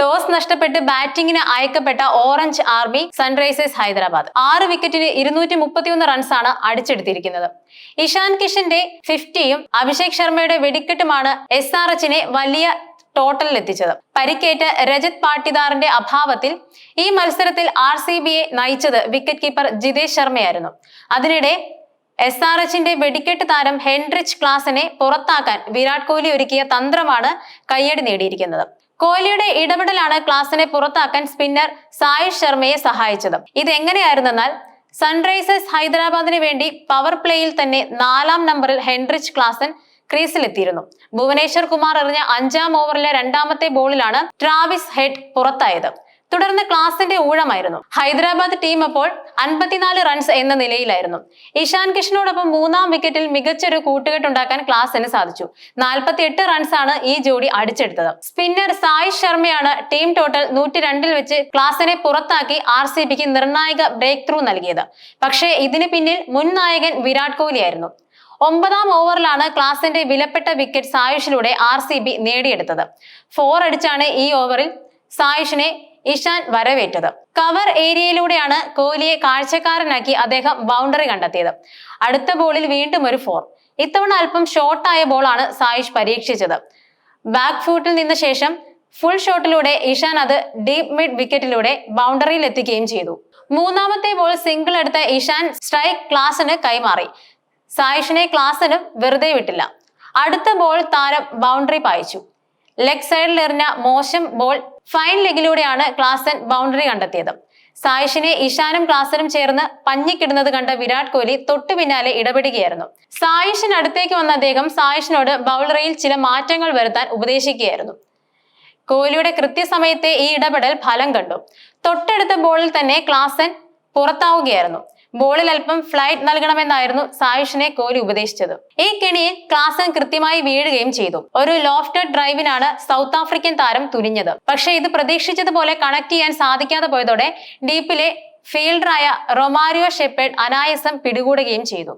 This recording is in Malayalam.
ടോസ് നഷ്ടപ്പെട്ട് ബാറ്റിംഗിന് അയക്കപ്പെട്ട ഓറഞ്ച് ആർമി സൺറൈസേഴ്സ് ഹൈദരാബാദ്. ആറ് വിക്കറ്റിന് ഇരുന്നൂറ്റി മുപ്പത്തിയൊന്ന് റൺസാണ് അടിച്ചെടുത്തിരിക്കുന്നത്. ഇഷാൻ കിഷന്റെ ഫിഫ്റ്റിയും അഭിഷേക് ശർമ്മയുടെ വെടിക്കെട്ടുമാണ് എസ് ആർ എച്ചിനെ വലിയ ടോട്ടലിൽ എത്തിച്ചത് പരിക്കേറ്റ രജത് പാട്ടിദാറിന്റെ അഭാവത്തിൽ ഈ മത്സരത്തിൽ ആർ സി ബിയെ നയിച്ചത് വിക്കറ്റ് കീപ്പർ ജിതേഷ് ശർമ്മയായിരുന്നു. അതിനിടെ എസ് ആർ എച്ചിന്റെ വെടിക്കെട്ട് താരം ഹെൻറിച്ച് ക്ലാസിനെ പുറത്താക്കാൻ വിരാട് കോഹ്ലി ഒരുക്കിയ തന്ത്രമാണ് കയ്യടി നേടിയിരിക്കുന്നത്. കോഹ്ലിയുടെ ഇടപെടലാണ് ക്ലാസിനെ പുറത്താക്കാൻ സ്പിന്നർ സായി ശർമ്മയെ സഹായിച്ചത്. ഇത് എങ്ങനെയായിരുന്നെന്നാൽ സൺറൈസേഴ്സ് ഹൈദരാബാദിന് വേണ്ടി പവർ പ്ലേയിൽ തന്നെ നാലാം നമ്പറിൽ ഹെൻറിച്ച് ക്ലാസൻ ക്രീസിലെത്തിയിരുന്നു. ഭുവനേശ്വർ കുമാർ എറിഞ്ഞ അഞ്ചാം ഓവറിലെ രണ്ടാമത്തെ ബോളിലാണ് ട്രാവിസ് ഹെഡ് പുറത്തായത്. തുടർന്ന് ക്ലാസിന്റെ ഊഴമായിരുന്നു. ഹൈദരാബാദ് ടീം അപ്പോൾ അൻപത്തിനാല് റൺസ് എന്ന നിലയിലായിരുന്നു. ഇഷാൻ കിഷനോടൊപ്പം മൂന്നാം വിക്കറ്റിൽ മികച്ചൊരു കൂട്ടുകെട്ടുണ്ടാക്കാൻ ക്ലാസിന് സാധിച്ചു. നാൽപ്പത്തി എട്ട് റൺസാണ് ഈ ജോഡി അടിച്ചെടുത്തത്. സ്പിന്നർ സായ് ശർമ്മയാണ് ടീം ടോട്ടൽ നൂറ്റി രണ്ടിൽ വെച്ച് ക്ലാസിനെ പുറത്താക്കി ആർ സി ബിക്ക് നിർണായക ബ്രേക്ക് ത്രൂ നൽകിയത്. പക്ഷേ ഇതിന് പിന്നിൽ മുൻ നായകൻ വിരാട് കോഹ്ലിയായിരുന്നു ഒമ്പതാം ഓവറിലാണ് ക്ലാസിന്റെ വിലപ്പെട്ട വിക്കറ്റ് സായുഷിലൂടെ ആർ നേടിയെടുത്തത്. ഫോർ അടിച്ചാണ് ഈ ഓവറിൽ സായുഷിനെ ഇഷാൻ വരവേറ്റത്. കവർ ഏരിയയിലൂടെയാണ് കോഹ്ലിയെ കാഴ്ചക്കാരനാക്കി അദ്ദേഹം ബൗണ്ടറി കണ്ടെത്തിയത്. അടുത്ത ബോളിൽ വീണ്ടും ഒരു ഫോർ. ഇത്തവണ അല്പം ഷോർട്ടായ ബോളാണ് സായിഷ് പരീക്ഷിച്ചത്. ബാക്ക് ഫൂട്ടിൽ നിന്ന ശേഷം ഫുൾ ഷോട്ടിലൂടെ ഇഷാൻ അത് ഡീപ് മിഡ് വിക്കറ്റിലൂടെ ബൗണ്ടറിയിൽ എത്തിക്കുകയും ചെയ്തു. മൂന്നാമത്തെ ബോൾ സിംഗിൾ എടുത്ത ഇഷാൻ സ്ട്രൈക്ക് ക്ലാസിന് കൈമാറി. സായിഷിനെ ക്ലാസിനും വെറുതെ വിട്ടില്ല. അടുത്ത ബോൾ താരം ബൗണ്ടറി പായിച്ചു. ലെഗ് സൈഡിൽ എറിഞ്ഞ മോശം ബോൾ ഫൈൻ ലെഗിലൂടെയാണ് ക്ലാസൻ ബൗണ്ടറി കണ്ടെത്തിയത്. സായിഷിനെ ഇഷാനും ക്ലാസനും ചേർന്ന് പഞ്ഞിക്കിടുന്നത് കണ്ട വിരാട് കോഹ്ലി തൊട്ടു പിന്നാലെ ഇടപെടുകയായിരുന്നു. സായിഷിനടുത്തേക്ക് വന്ന അദ്ദേഹം സായിഷിനോട് ബൗളറിയിൽ ചില മാറ്റങ്ങൾ വരുത്താൻ ഉപദേശിക്കുകയായിരുന്നു. കോഹ്ലിയുടെ കൃത്യസമയത്തെ ഈ ഇടപെടൽ ഫലം കണ്ടു. തൊട്ടടുത്ത ബോളിൽ തന്നെ ക്ലാസൻ പുറത്താവുകയായിരുന്നു. ബോളിൽ അല്പം ഫ്ലൈറ്റ് നൽകണമെന്നായിരുന്നു സായുഷിനെ കോഹ്ലി ഉപദേശിച്ചത്. ഈ കെണിയിൽ ക്ലാസൻ കൃത്യമായി വീഴുകയും ചെയ്തു. ഒരു ലോഫ്റ്റഡ് ഡ്രൈവിനാണ് സൗത്ത് ആഫ്രിക്കൻ താരം തുനിഞ്ഞത്. പക്ഷേ ഇത് പ്രതീക്ഷിച്ചതുപോലെ കണക്ട് ചെയ്യാൻ സാധിക്കാതെ പോയതോടെ ഡീപ്പിലെ ഫീൽഡറായ റൊമാരിയോ ഷെപ്പേഡ് അനായസം പിടികൂടുകയും ചെയ്തു.